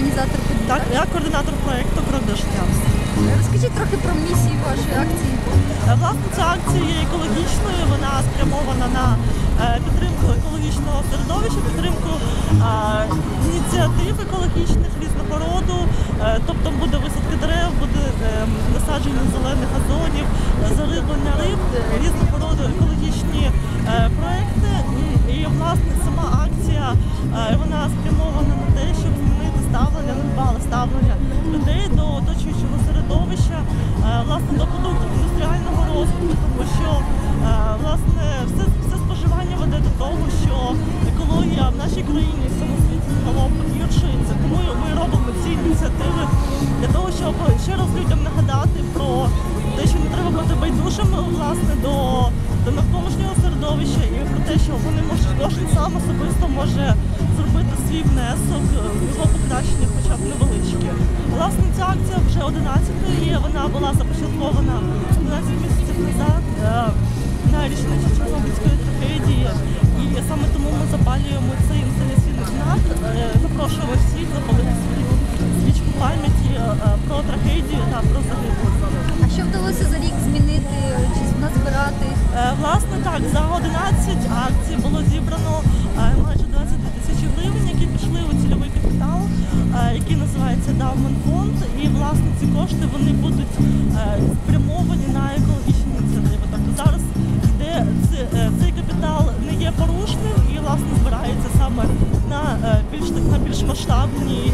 організатор. Так, я координатор проєкту життя. Розкажіть трохи про місію вашої акції. Е, Власне, ця акція є екологічною, вона спрямована на е, підтримку екологічного середовища, підтримку е, ініціатив екологічних різного роду. Е, Тобто буде висадка дерев, буде насадження зелених газонів, е, зариблення риб, власне до продуктів індустріального розвитку, тому що е, власне все, все споживання веде до того, що екологія в нашій країні в всьому світі загалом погіршується. Тому ми робимо ці ініціативи для того, щоб ще раз людям нагадати про те, що не треба бути байдужими власне до, до навколишнього середовища і про те, що вони можуть кожен сам особисто може зробити свій внесок його покращення, хоча б невеличке. Власне, ця акція вже 11 є. Вона була започаткована 11 місяців назад е, на річницю Чорнобильської трагедії. І саме тому ми запалюємо цей інсталяційний знак. Е, Запрошуємо всіх запалити свою свічку пам'яті е, про трагедію та про загиблих. А що вдалося за рік змінити чи назбирати? Власне, так, за 11 акцій було зібрано майже 22 тисячі Дауманфонд, і власне ці кошти вони будуть е, спрямовані на екологічні ініціативи. Тобто зараз йде е, цей капітал не є порушним і власне збирається саме на е, більш на більш масштабні.